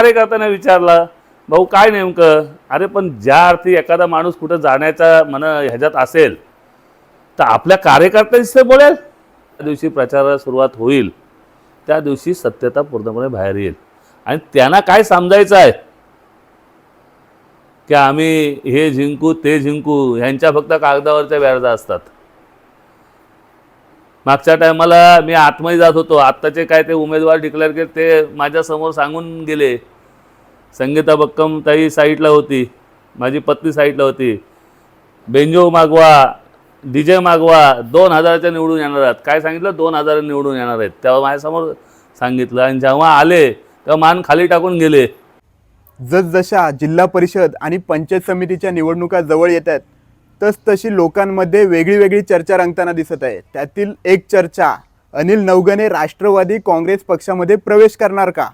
कार्यकर्त्याने विचारला भाऊ काय नेमकं? अरे पण ज्या अर्थी एखादा माणूस कुठं जाण्याचा मन ह्याच्यात असेल तर आपल्या कार्यकर्त्यांशी ते बोलेल. त्या दिवशी प्रचाराला सुरुवात होईल. त्या दिवशी सत्यता पूर्णपणे बाहेर येईल. आणि त्यांना काय समजायचं आहे? की आम्ही हे जिंकू ते जिंकू ह्यांच्या फक्त कागदावरच्या व्याजा असतात. मागच्या टायमाला मी आतमध्ये जात होतो. आत्ताचे काय ते उमेदवार डिक्लेअर केले ते माझ्यासमोर सांगून गेले. संगीता बक्कम ताई साईटला होती. माझी पत्नी साईटला होती. बेंजो मागवा डी जे मागवा दोन हजाराच्या निवडून येणार आहेत. काय सांगितलं? दोन हजार निवडून येणार आहेत. तेव्हा माझ्यासमोर सांगितलं आणि जेव्हा आले तेव्हा मान खाली टाकून गेले. जसजशा जिल्हा परिषद आणि पंचायत समितीच्या निवडणुका जवळ येत आहेत तसतशी लोकांमध्ये वेगळी वेगळी चर्चा रंगताना दिसत आहे. त्यातील एक चर्चा अनिल नवगणे राष्ट्रवादी काँग्रेस पक्षामध्ये प्रवेश करणार का?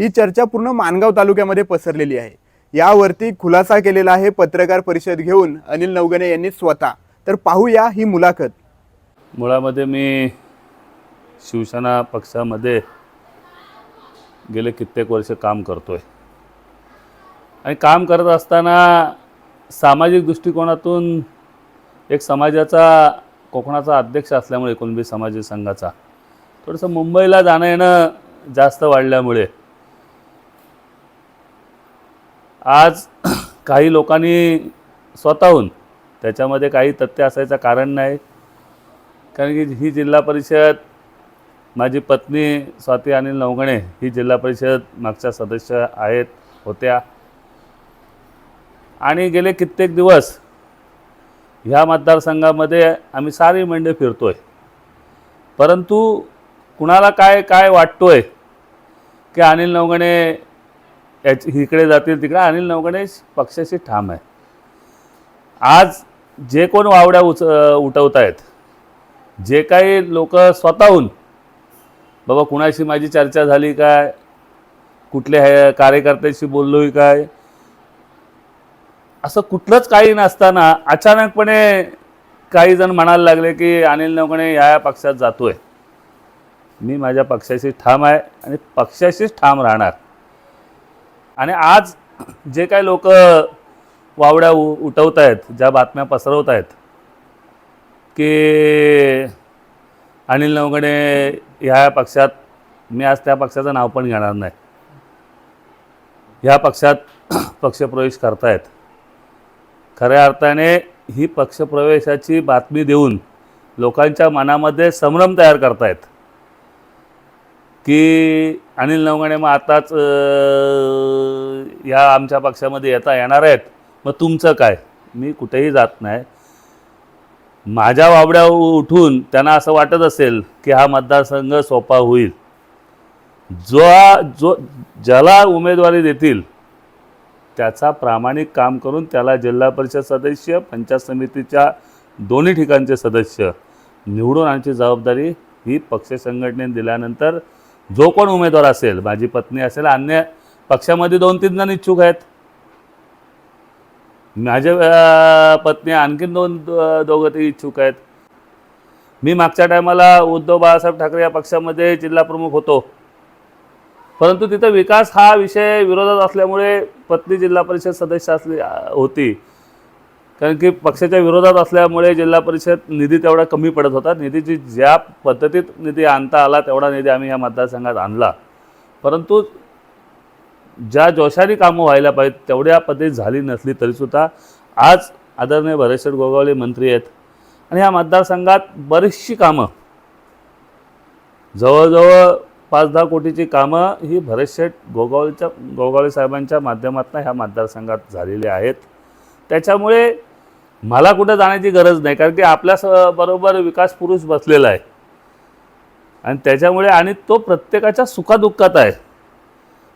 ही चर्चा पूर्ण मानगाव तालुक्यामध्ये पसरलेली आहे. यावरती खुलासा केलेला आहे पत्रकार परिषद घेऊन अनिल नवगणे यांनी स्वतः. तर पाहूया ही मुलाखत. मुळामध्ये मी शिवसेना पक्षामध्ये गेले कित्येक वर्ष काम करतोय. आणि काम करत असताना सामाजिक दृष्टिकोनातून एक समाजाचा कोकणाचा अध्यक्ष असल्यामुळे कुणबी समाज संघाचा थोडंसं मुंबईला जाणं येणं जास्त वाढल्यामुळे आज काही लोकांनी स्वतःहून त्याच्यामध्ये काही तथ्य असायचं कारण नाही. कारण की ही जिल्हा परिषद माझी पत्नी स्वाती अनिल नवगणे ही जिल्हा परिषद मागच्या सदस्य आहेत होत्या. आणि गेले कित्येक दिवस ह्या मतदारसंघामध्ये आम्ही सारी फिरतो आहे परंतु कुणाला काय काय वाटतो आहे की अनिल नवगणे याच इकडे जातील तिकडे अनिल नवगणेश पक्षाशी ठाम आहे. आज जे कोण वावड्या उच उठवत आहेत जे काही लोक स्वतःहून बाबा कुणाशी माझी चर्चा झाली काय? कुठल्या हे कार्यकर्त्याशी बोललोय काय? असं कुठलंच काही नसताना अचानकपणे काही जण म्हणायला लागले की अनिल नवगणे या या पक्षात जातोय. मी माझ्या पक्षाशी ठाम आहे आणि पक्षाशीच ठाम राहणार. आणि आज जे काही लोक वावड्या उ उठवत आहेत ज्या बातम्या पसरवत आहेत की अनिल नवगणे ह्या पक्षात मी आज त्या पक्षाचं नाव पण घेणार नाही. ह्या पक्षात पक्षप्रवेश करतायत. खऱ्या अर्थाने ही पक्षप्रवेशाची बातमी देऊन लोकांच्या मनामध्ये संभ्रम तयार करतायत. की अनिल नवगणे मग आताच ह्या आमच्या पक्षामध्ये येता येणार आहेत. मग तुमचं काय? मी कुठेही जात नाही. माझ्या वावड्या उठून त्यांना असं वाटत असेल की हा मतदारसंघ सोपा होईल. जो जो ज्याला उमेदवारी देतील त्याचा प्रामाणिक काम करून त्याला जिल्हा परिषद सदस्य पंचायत समितीच्या दोन्ही ठिकाणचे सदस्य निवडून आणची जबाबदारी ही पक्ष संघटनेने दिल्यानंतर जो कोण उमेदवार असेल माझी पत्नी असेल अन्य पक्षामध्ये दोन तीन जण इच्छुक आहेत. माझ्या पत्नी आणखीन दोन दोघं ते इच्छुक आहेत. मी मागच्या टायमाला उद्धव बाळासाहेब ठाकरे या पक्षामध्ये जिल्हा प्रमुख होतो. परंतु तिथं विकास हा विषय विरोधात असल्यामुळे पत्नी जिल्हा परिषद सदस्य असली होती. कारण की पक्षाच्या विरोधात असल्यामुळे जिल्हा परिषद निधी तेवढा कमी पडत होता. निधीची ज्या पद्धतीत निधी आणता आला तेवढा निधी आम्ही या मतदारसंघात आणला. परंतु ज्या जोशाने कामं व्हायला पाहिजेत तेवढ्या पद्धतीत झाली नसली तरीसुद्धा आज आदरणीय भरेश्वर गोगावले मंत्री आहेत. आणि ह्या मतदारसंघात बरीचशी कामं जवळजवळ पाच दहा कोटीची कामं ही भरतशेठ गोगावलेच्या गोगावले साहेबांच्या माध्यमातून ह्या मतदारसंघात झालेली आहेत. त्याच्यामुळे मला कुठं जाण्याची गरज नाही कारण की आपल्या बरोबर विकास पुरुष बसलेला आहे. आणि त्याच्यामुळे आणि तो प्रत्येकाच्या सुखादुःखात आहे.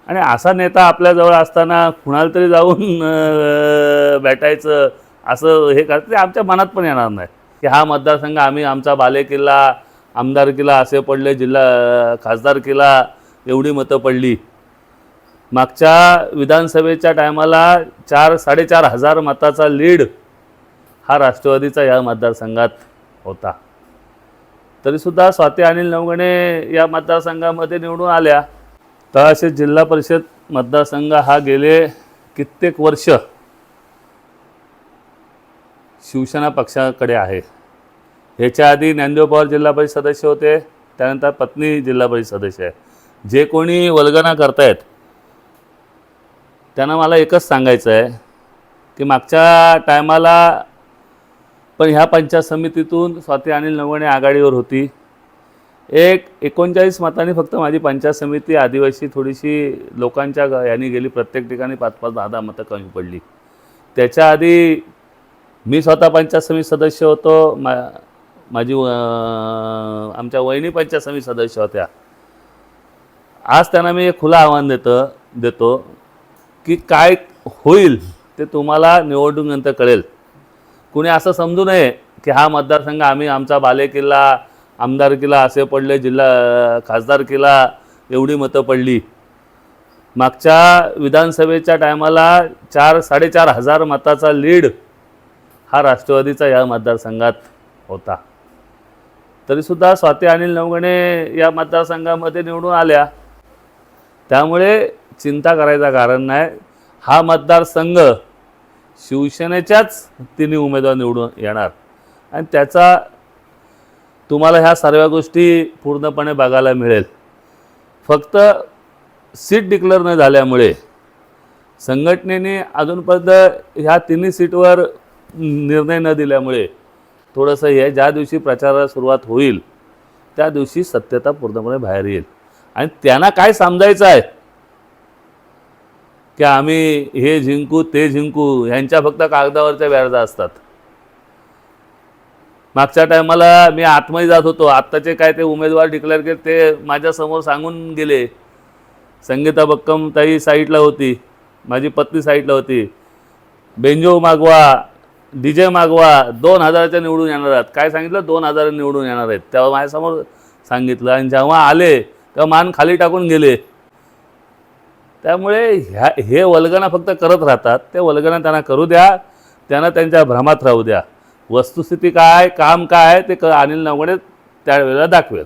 आणि असा नेता आपल्याजवळ असताना कुणाला तरी जाऊन भेटायचं असं हे करतं ते आमच्या मनात पण येणार नाही. की हा मतदारसंघ आम्ही आमचा बालेकिल्ला आमदार किल्ला असे पडले जिल्हा खासदार किल्ला एवढी मतं पडली. मागच्या विधानसभेच्या टायमाला चार साडेचार हजार मताचा लीड हा राष्ट्रवादीचा या मतदारसंघात होता. तरीसुद्धा स्वाती अनिल नवगणे या मतदारसंघामध्ये निवडून आल्या. तळाशी जिल्हा परिषद मतदारसंघ हा गेले कित्येक वर्ष शिवसेना पक्षाकडे आहे. ह्याच्या आधी ज्ञानदेव पवार जिल्हा परिषद सदस्य होते. त्यानंतर पत्नी जिल्हा परिषद सदस्य आहे. जे कोणी वल्गना करतायत त्यांना मला एकच सांगायचं आहे की मागच्या टायमाला पण ह्या पंचायत समितीतून स्वाती अनिल नवणे आघाडीवर होती. एक एकोणचाळीस मतांनी फक्त माझी पंचायत समिती आदिवासी थोडीशी लोकांच्या याने यांनी गेली. प्रत्येक ठिकाणी पाच पाच दहा दहा मतं कमी पडली. त्याच्या आधी मी स्वतः पंचायत समिती सदस्य होतो. मा माझी आमच्या वहिनी पंचायत समिती सदस्य होत्या. आज त्यांना मी एक खुलं आव्हान देतं देतो की काय होईल ते तुम्हाला निवडणुकीनंतर कळेल. कुणी असं समजू नये की हा मतदारसंघ आम्ही आमचा बालेकिल्ला आमदारकीला असे पडले जिल्हा खासदारकीला एवढी मतं पडली. मागच्या विधानसभेच्या टायमाला चार साडेचार हजार मताचा लीड हा राष्ट्रवादीचा या मतदारसंघात होता. तरीसुद्धा स्वाती अनिल नवगणे या मतदारसंघामध्ये निवडून आल्या. त्यामुळे चिंता करायचं कारण नाही. हा मतदारसंघ शिवसेनेच्याच तिन्ही उमेदवार निवडून येणार. आणि त्याचा तुम्हाला ह्या सर्व गोष्टी पूर्णपणे बघायला मिळेल. फक्त सीट डिक्लेअर न झाल्यामुळे संघटनेने अजूनपर्यंत ह्या तिन्ही सीटवर निर्णय न दिल्यामुळे थोडंसं हे ज्या दिवशी प्रचाराला सुरुवात होईल त्या दिवशी सत्यता पूर्णपणे बाहेर येईल. आणि त्यांना काय समजायचं आहे? की आम्ही हे जिंकू ते जिंकू ह्यांच्या फक्त कागदावरच्या व्याजा असतात. मागच्या टायमाला मी आतमध्ये जात होतो. आत्ताचे काय ते उमेदवार डिक्लेअर केले ते माझ्यासमोर सांगून गेले. संगीता बक्कम ताई साईडला होती माझी पत्नी साईडला होती. बेंजो मागवा डी जे मागवा दोन हजाराच्या निवडून येणार आहेत. काय सांगितलं? दोन हजार निवडून येणार आहेत. तेव्हा माझ्यासमोर सांगितलं. आणि जेव्हा आले तेव्हा मान खाली टाकून गेले. त्यामुळे ह्या हे वल्गना फक्त करत राहतात. ते वल्गना त्यांना करू द्या. त्यांना त्यांच्या भ्रमात राहू द्या. वस्तुस्थिती काय काम काय ते क अनिल नवगणे त्यावेळेला दाखवेल.